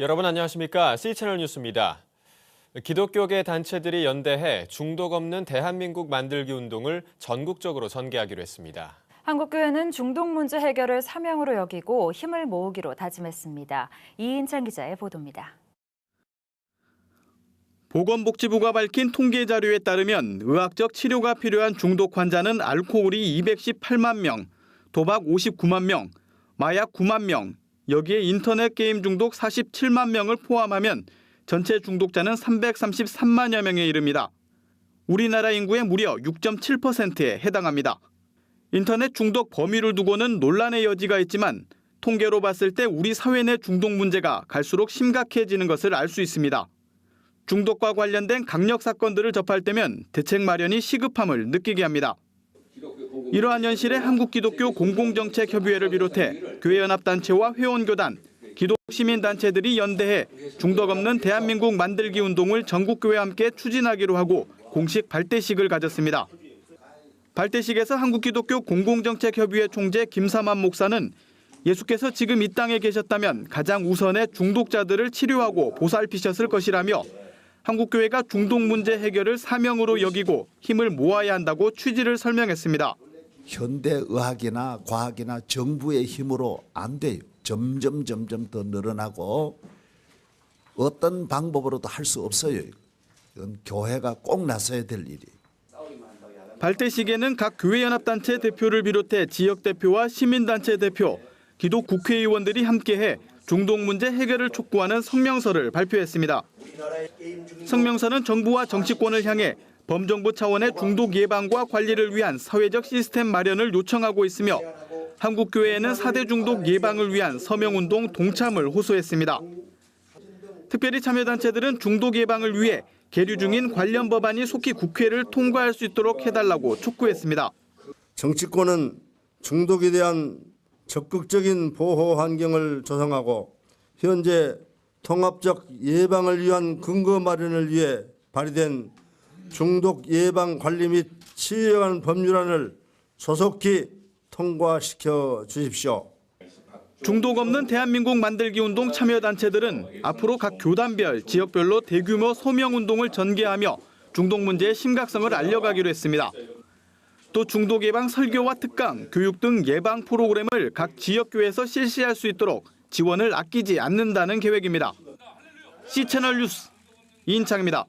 여러분 안녕하십니까? C채널 뉴스입니다. 기독교계 단체들이 연대해 중독 없는 대한민국 만들기 운동을 전국적으로 전개하기로 했습니다. 한국교회는 중독 문제 해결을 사명으로 여기고 힘을 모으기로 다짐했습니다. 이인찬 기자의 보도입니다. 보건복지부가 밝힌 통계 자료에 따르면 의학적 치료가 필요한 중독 환자는 알코올이 218만 명, 도박 59만 명, 마약 9만 명, 여기에 인터넷 게임 중독 47만 명을 포함하면 전체 중독자는 333만여 명에 이릅니다. 우리나라 인구의 무려 6.7%에 해당합니다. 인터넷 중독 범위를 두고는 논란의 여지가 있지만 통계로 봤을 때 우리 사회 내 중독 문제가 갈수록 심각해지는 것을 알 수 있습니다. 중독과 관련된 강력 사건들을 접할 때면 대책 마련이 시급함을 느끼게 합니다. 이러한 현실에 한국기독교 공공정책협의회를 비롯해 교회연합단체와 회원교단, 기독시민단체들이 연대해 중독 없는 대한민국 만들기 운동을 전국교회와 함께 추진하기로 하고 공식 발대식을 가졌습니다. 발대식에서 한국기독교 공공정책협의회 총재 김삼환 목사는 예수께서 지금 이 땅에 계셨다면 가장 우선의 중독자들을 치료하고 보살피셨을 것이라며 한국교회가 중독 문제 해결을 사명으로 여기고 힘을 모아야 한다고 취지를 설명했습니다. 현대 의학이나 과학이나 정부의 힘으로 안 돼요. 점점 점점 더 늘어나고 어떤 방법으로도 할 수 없어요. 이건 교회가 꼭 나서야 될 일이. 발대식에는 각 교회연합단체 대표를 비롯해 지역 대표와 시민단체 대표, 기독 국회의원들이 함께해 중독 문제 해결을 촉구하는 성명서를 발표했습니다. 성명서는 정부와 정치권을 향해 범정부 차원의 중독 예방과 관리를 위한 사회적 시스템 마련을 요청하고 있으며 한국교회에는 4대 중독 예방을 위한 서명운동 동참을 호소했습니다. 특별히 참여단체들은 중독 예방을 위해 계류 중인 관련 법안이 속히 국회를 통과할 수 있도록 해달라고 촉구했습니다. 정치권은 중독에 대한 적극적인 보호 환경을 조성하고 현재 통합적 예방을 위한 근거 마련을 위해 발의된 중독 예방 관리 및 관한 법률안을 소속히 통과시켜 주십시오. 중독 없는 대한민국 만들기 운동 참여 단체들은 앞으로 각 교단별, 지역별로 대규모 소명 운동을 전개하며 중독 문제의 심각성을 알려가기로 했습니다. 또 중독 예방 설교와 특강, 교육 등 예방 프로그램을 각 지역교회에서 실시할 수 있도록 지원을 아끼지 않는다는 계획입니다. C채널 뉴스 이인창입니다.